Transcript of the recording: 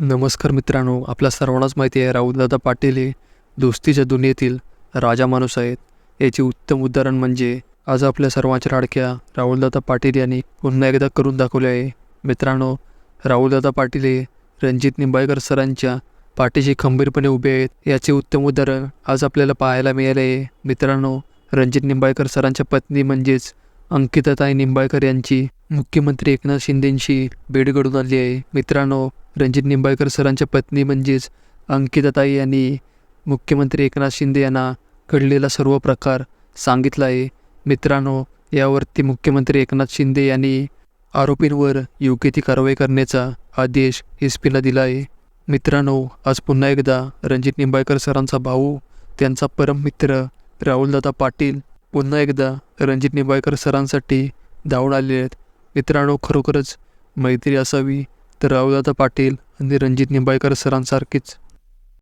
नमस्कार मित्रांनो आपल्या सर्वांनाच माहिती आहे राहुलदादा पाटील हे दोस्तीच्या दुनियेतील राजा माणूस आहेत. याचे उत्तम उदाहरण म्हणजे आज आपल्या सर्वांच्या लाडक्या राहुलदादा पाटील यांनी पुन्हा एकदा करून दाखवले आहे. मित्रांनो राहुलदादा पाटील हे रणजित निंबाळकर सरांच्या पाठीशी खंबीरपणे उभे आहेत. याचे उत्तम उदाहरण आज आपल्याला पाहायला मिळाले आहे. मित्रांनो रणजित निंबाळकर सरांच्या पत्नी म्हणजेच अंकिताताई निंबाळकर यांची मुख्यमंत्री एकनाथ शिंदेंशी भेट घडून आली आहे. मित्रांनो रणजित निंबाळकर सरांच्या पत्नी म्हणजेच अंकिताताई यांनी मुख्यमंत्री एकनाथ शिंदे यांना घडलेला सर्व प्रकार सांगितला आहे. मित्रांनो यावरती मुख्यमंत्री एकनाथ शिंदे यांनी आरोपींवर योग्य ती कारवाई करण्याचा आदेश एसपीला दिला आहे. मित्रांनो आज पुन्हा एकदा रणजित निंबाळकर सरांचा भाऊ त्यांचा परम मित्र राहुलदादा पाटील पुन्हा एकदा रणजित निंबाळकर सरांसाठी धावून आलेले आहेत. मित्रांनो खरोखरच मैत्री असावी तर राहुलदादा पाटील आणि रणजित निंबाळकर सरांसारखीच.